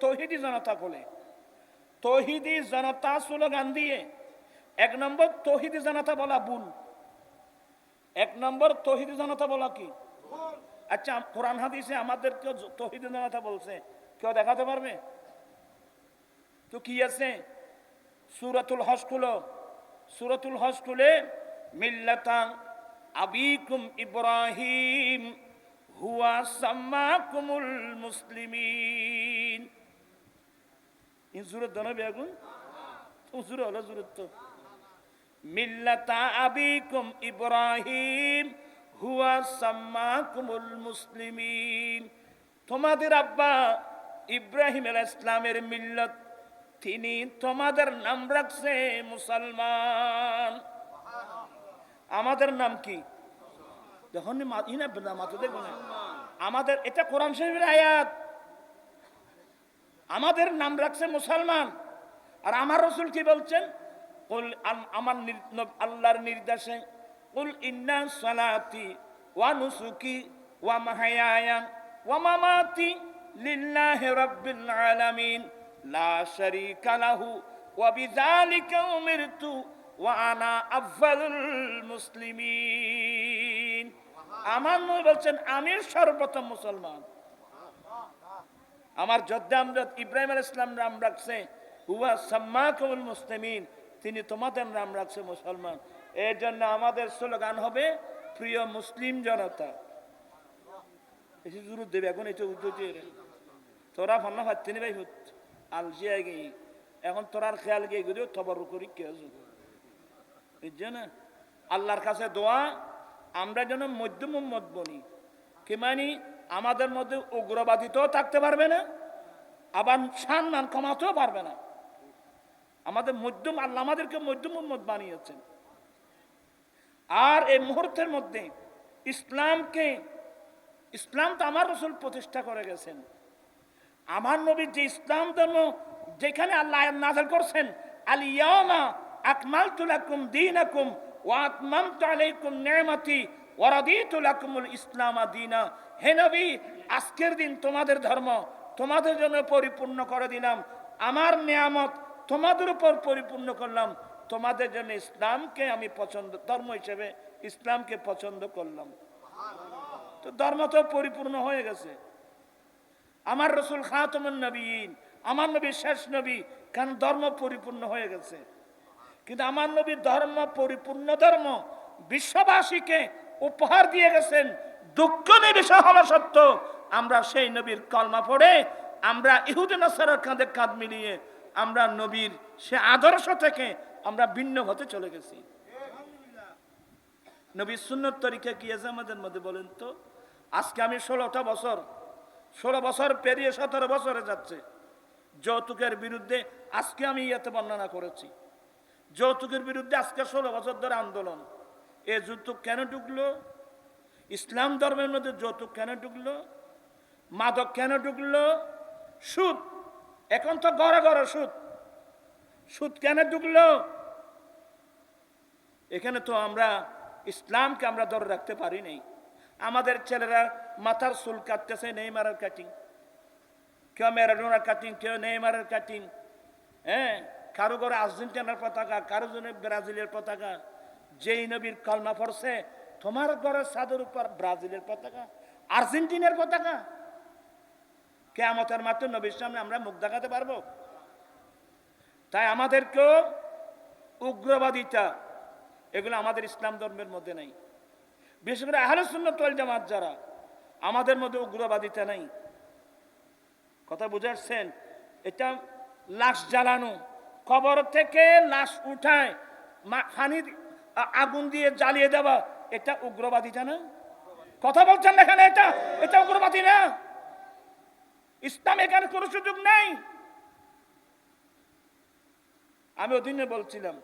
তহিদি জনতা বলে। তহিদি জনতা স্লোগান দিয়ে এক নম্বর তহিদি জনতা বলা ভুল। এক নম্বর তহিদি জনতা বলা কি? আচ্ছা কোরআন হাদিসে আমাদের কেউ তহিদি জনতা বলছে। কেউ দেখাতে পারবে? তো কি আছে? সুরাতুল হজ খুলো। সুরাতুল হজ খুলে মিল্লাতা আবিকুম ইব্রাহিম, হুয়া সাম্মাকুমুল মুসলিমিন। সুরত দনা বেগুন সুর হলো তো। মিল্লাতা আবিকুম ইব্রাহিম, হুয়া সাম্মাকুমুল মুসলিমিন। তোমাদের আব্বা ইব্রাহিম আলাইহিস ইসলামের মিল্লত, তিনি তোমাদের নাম রাখছে মুসলমান। আমাদের নাম কি? যখন মাথা দেখব না। আমাদের, এটা কোরআন শরীফের আয়াত। আমাদের নাম রাখছে মুসলমান। আর আমার রসুল কি বলছেন? কুল আমার আল্লাহর নির্দেশে, কুল ইন্না সালাতি ওয়া নুসুকি ওয়া মাহায়ায়া ওয়া মামাতি লিল্লাহি রাব্বিল আলামিন, লা শারীকা লাহু ওয়া বিযালিকা উমিরতু ওয়া আনা আফজালুল মুসলিমিন। আমার নবী বলছেন আমি সর্বপ্রথম মুসলমান। আমার যোদ্ধা আমজাদ ইব্রাহিম আল ইসলাম নাম রাখছে, হুয়া সাম্মাকুল মুসলিমিন, তিনি তোমাদের নাম রাখছে মুসলমান। এর জন্য আমাদের স্লোগান হবে, প্রিয় মুসলিম জনতা। এসে জুরু দেবে, এখন এটা উদ্যোগে তোরা ফান্না ফাত্তিনি ভাই হুত, আলজিয়া গেই। এখন তোরার খেয়াল গিয়ে গিয়ে তবর করি কে বুঝছে না? আল্লাহর কাছে দোয়া, আমরা যেন মধ্যম উম্মত বনি। কি মানি? আমাদের মধ্যে উগ্রবাদিতেও থাকতে পারবে না, আবার সম্মান কমাতেও পারবে না। আমাদের মধ্যম, আল্লাহ আমাদেরকে মধ্যম উম্মত বানিয়েছেন। আর এই মুহূর্তের মধ্যে ইসলামকে, ইসলাম তো আমার রসুল প্রতিষ্ঠা করে গেছেন। আমার নবীর যে ইসলাম ধর্ম, যেখানে আল্লাহ নাযিল করছেন আল ইয়ামা আকমালতু লাকুম দীনাকুম ওয়া আতমামতু আলাইকুম নি'মাতি ওয়া রাদিতু লাকুমুল ইসলাম দীনা। হে নবী, আজকের দিন তোমাদের ধর্ম তোমাদের জন্য পরিপূর্ণ করে দিলাম। আমার নিয়ামত তোমাদের উপর পরিপূর্ণ করলাম। তোমাদের জন্য ইসলামকে আমি পছন্দ, ধর্ম হিসেবে ইসলামকে পছন্দ করলাম। তো ধর্ম তো পরিপূর্ণ হয়ে গেছে। আমার রসুল খাতমুন নবীন, আমার নবী শেষ নবী, কারণ ধর্ম পরিপূর্ণ হয়ে গেছে। কিন্তু আমার নবী ধর্ম পরিপূর্ণ ধর্ম, বিশ্ববাসীকে উপহার দিয়ে গেছেন। দুঃখ নিবিষয় হলো সত্য। আমরা সেই নবীর কলমা পড়ে, আমরা ইহুদিন নাসারের কাঁধে কাঁধ মিলিয়ে, আমরা নবীর সে আদর্শ থেকে আমরা ভিন্ন হতে চলে গেছি। নবীর সুন্নত তরিকা কি আছে আমাদের মধ্যে বলেন তো? আজকে আমি ষোলোটা বছর, ষোলো বছর পেরিয়ে সতেরো বছরে যাচ্ছে। যৌতুকের বিরুদ্ধে আজকে আমি ইয়েতে বর্ণনা করেছি। যৌতুকের বিরুদ্ধে আজকে ষোলো বছর ধরে আন্দোলন। এ যৌতুক কেন ঢুকলো? ইসলাম ধর্মের মধ্যে যৌতুক কেন ঢুকলো? মাদক কেন ঢুকলো? সুদ। এখন তো গড়ে গড়ে সুদ। সুদ কেন ঢুকলো? এখানে তো আমরা ইসলামকে আমরা ধরে রাখতে পারি নাই। আমাদের ছেলেরা মাথার চুল কাটতেছে নেইমারের কাটিং কেউ ম্যারাডোনার কাটিং কেউ নেইমারের কাটিং হ্যাঁ? কারও ঘরে আর্জেন্টিনার পতাকা, কারও জন্য ব্রাজিলের পতাকা। যেই নবীর কলমা পড়ছে, তোমার ঘরের ছাদের উপর ব্রাজিলের পতাকা, আর্জেন্টিনার পতাকা। কেয়ামতের মাত্র নবীর সামনে আমরা মুখ দেখাতে পারব। তাই আমাদেরকেও উগ্রবাদিতা, এগুলো আমাদের ইসলাম ধর্মের মধ্যে নেই। বিশেষ করে আহলে সুন্নত ওয়াল জামাত যারা, আমাদের মধ্যে উগ্রবাদিতা নেই। কথা বুঝাচ্ছেন এটা লাশ জ্বালানো, কবর থেকে লাশ উঠায় আ- আগুন দিয়ে জ্বালিয়ে দেওয়া, এটা উগ্রবাদিতা না কথা বলছেন এখানে, এটা এটা উগ্রবাদী না? ইসলাম এখানে কোনো সুযোগ নেই। আমি ওদিনে বলছিলাম